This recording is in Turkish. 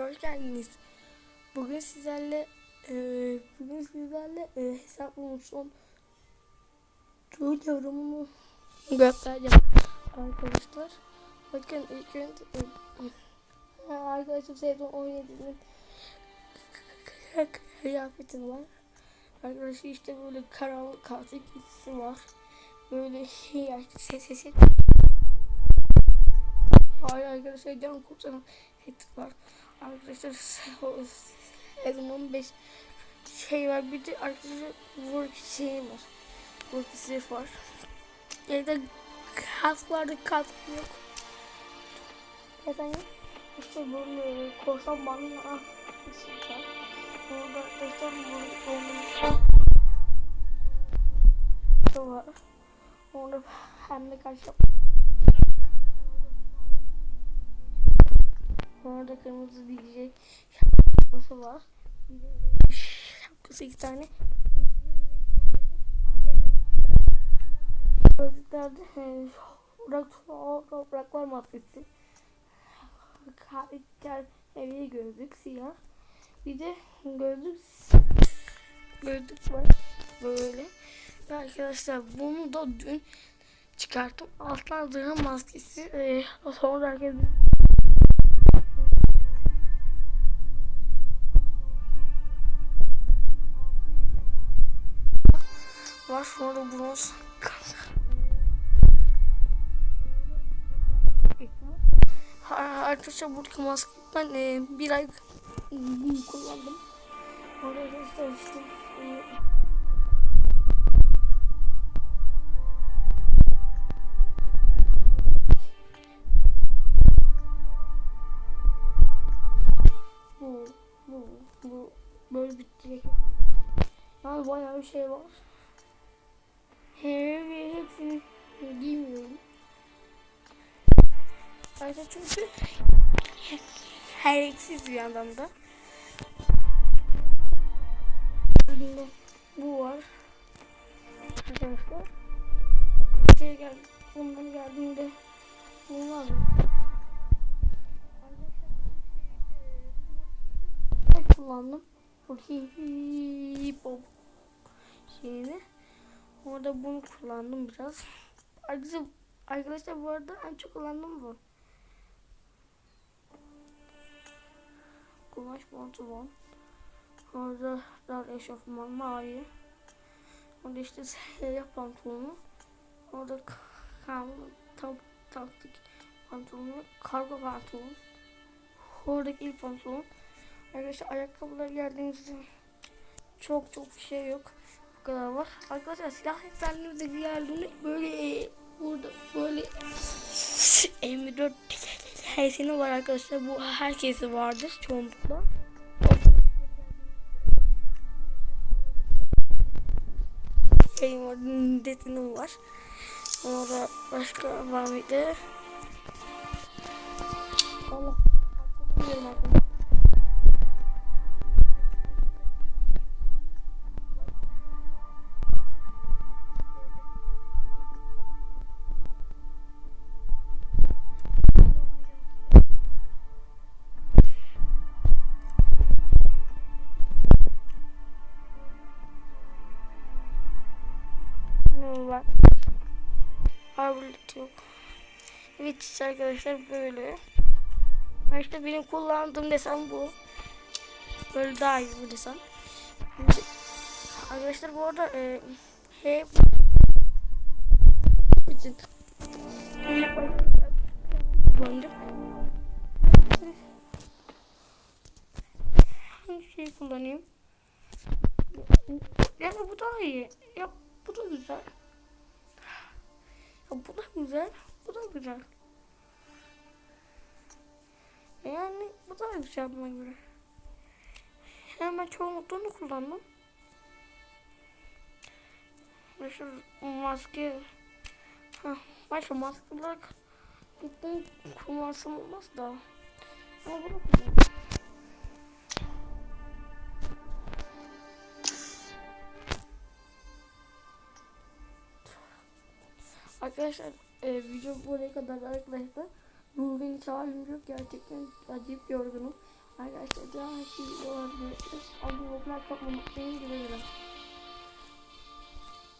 Hoş geldiniz. Bugün sizlerle e, bugün sizlerle e, hesabımın son tur yorumunu göstereceğim arkadaşlar. Bakın ilk önce e, arkadaşlar sezon 17'nin kıyafeti var. Arkadaşlar işte böyle karanlık katil giysi var. Böyle şey ses sesi. Hayır arkadaşlar can kurtaran set var. Arkadaşlar sezon 15 şey var bir de arkadaşlar work şey var. Work sif var. Evde kask kask yok. Efendim işte böyle korsan bana var. Orada arkadaşlar bunu var. Orada hem de karşı Orada kırmızı DJ şapkası var. Şapkası iki tane. Gözlüklerde toprak, topraklar. Karakter evi gözlük siyah. Bir de gözlük gözlük var böyle. Ve arkadaşlar bunu da dün çıkarttım. Aslan zırhı maskesi. E, sonra herkes var. Sonra bronz. Arkadaşlar buradaki maskeyi ben e, bir ay kullandım. Arkadaşlar işte e, bu, bu, bu böyle bitecek. Yani bayağı bir şey var. Her hepsini giymiyorum. Ayrıca çünkü her eksiz bir yandan da. Elimde bu var. Arkadaşlar. Şey geldi. Bundan geldiğinde bunlar var. Arkadaşlar kullandım. Bu hip hop şeyini. Orada bunu kullandım biraz. Arkadaşlar, arkadaşlar bu arada en çok kullandım bu. Kumaş pantolon. Orada dar eşofman mavi. Orada işte siyah pantolonu. Orada kanlı tak, taktik pantolonu. Kargo pantolon. Oradaki ilk pantolon. Arkadaşlar ayakkabılar geldiğimizde çok çok bir şey yok kadar var. Arkadaşlar silah efendimize geldiğinde böyle e, burada böyle M4 heyesini var arkadaşlar. Bu herkesi vardır çoğunlukla. Benim orada detinim var. Orada başka var mıydı? Allah. Arkadaşlar. Var. Harbulet yok. Evet arkadaşlar böyle. İşte benim kullandığım desen bu. Böyle daha iyi bu desen. Arkadaşlar bu arada e, hep bütün Boncuk. Hangi şeyi kullanayım? Yani bu daha iyi. Ya bu da güzel. Ya bu da güzel. Bu da güzel. Yani bu da güzel buna göre. Yani ben çoğunlukla onu kullandım. Ve şu maske ha, başka maske olarak bunu kullansam olmaz da. Ama bunu kullandım. Arkadaşlar e, video buraya kadar arkadaşlar. Bugün hiç halim yok gerçekten acayip yorgunum. Arkadaşlar devam ettiği videoları görüşürüz. Abone olmayı, atmayı unutmayın. Güle güle.